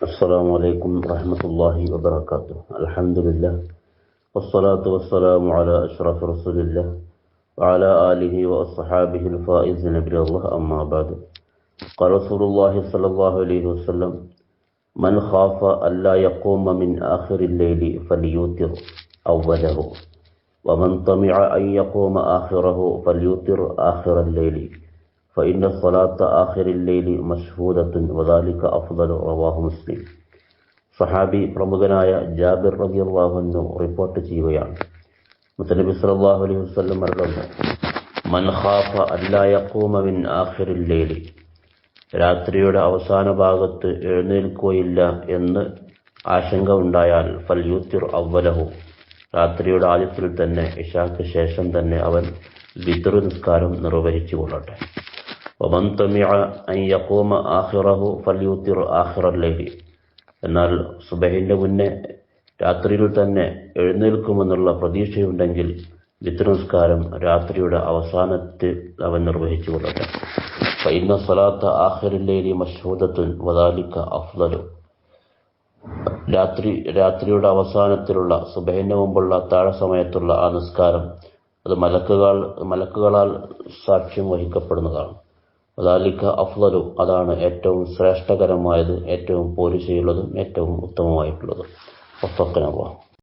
السلام عليكم ورحمة الله وبركاته. الحمد لله والصلاة والسلام على أشرف رسول الله وعلى آله وأصحابه الفائزين الله. أما بعد قال رسول الله صلى الله عليه وسلم من خاف ألا يقوم من آخر الليل فليوتر أوله ومن طمع أن يقوم آخره فليوتر آخر الليل. فإن صلاة آخر الليل مشهودة وذلك أفضل رواه مسلم സഹാബി പ്രമുഖനായ ജാബിർ റബിയല്ലാഹുന്നു റിപ്പോർട്ട് ചെയ്യുകയാണ് മുത്തനബി സല്ലല്ലാഹു അലൈഹി വസല്ലം പറഞ്ഞു മൻ ഖാഫ അല്ലാ യഖൂമ മിൻ ആഖിറിൽ ലൈലി രാത്രിയുടെ അവസാന ഭാഗത്ത് എഴുന്നേൽക്കുകയില്ല എന്ന് ആശങ്ക ഉണ്ടായാൽ ഫൽ യൂത്തിർ അവലഹു രാത്രിയുടെ ആദ്യത്തിൽ തന്നെ ഇഷാക്ക് ശേഷം തന്നെ അവൻ വിതൃ നിസ്കാരം നിർവഹിച്ചു കൊള്ളട്ടെ ومن تمع أن يقوم آخره ആഹിറഹു آخر الليل എന്നാൽ സുബഹിന്റെ മുന്നേ രാത്രിയിൽ തന്നെ എഴുന്നേൽക്കുമെന്നുള്ള പ്രതീക്ഷയുണ്ടെങ്കിൽ വിത്രനമസ്കാരം രാത്രിയുടെ അവസാനത്തിൽ അവൻ നിർവഹിച്ചു കൊള്ളട്ടെ. ഫൈന സ്വലാത്ത ആഹരില്ലേരി മഷൂദത്തുൻ വദാലിക്ക അഫ്ലലു രാത്രി രാത്രിയുടെ അവസാനത്തിലുള്ള സുബഹിന് മുമ്പുള്ള താഴെ സമയത്തുള്ള ആ നിസ്കാരം അത് മലക്കുകൾ മലക്കുകളാൽ സാക്ഷ്യം വഹിക്കപ്പെടുന്നതാണ്. വദാലിക്ക അഫ്ലലു അതാണ് ഏറ്റവും ശ്രേഷ്ഠകരമായത് ഏറ്റവും പോലിശയുള്ളതും ഏറ്റവും ഉത്തമമായിട്ടുള്ളതും. വഫക്കനല്ലാഹ്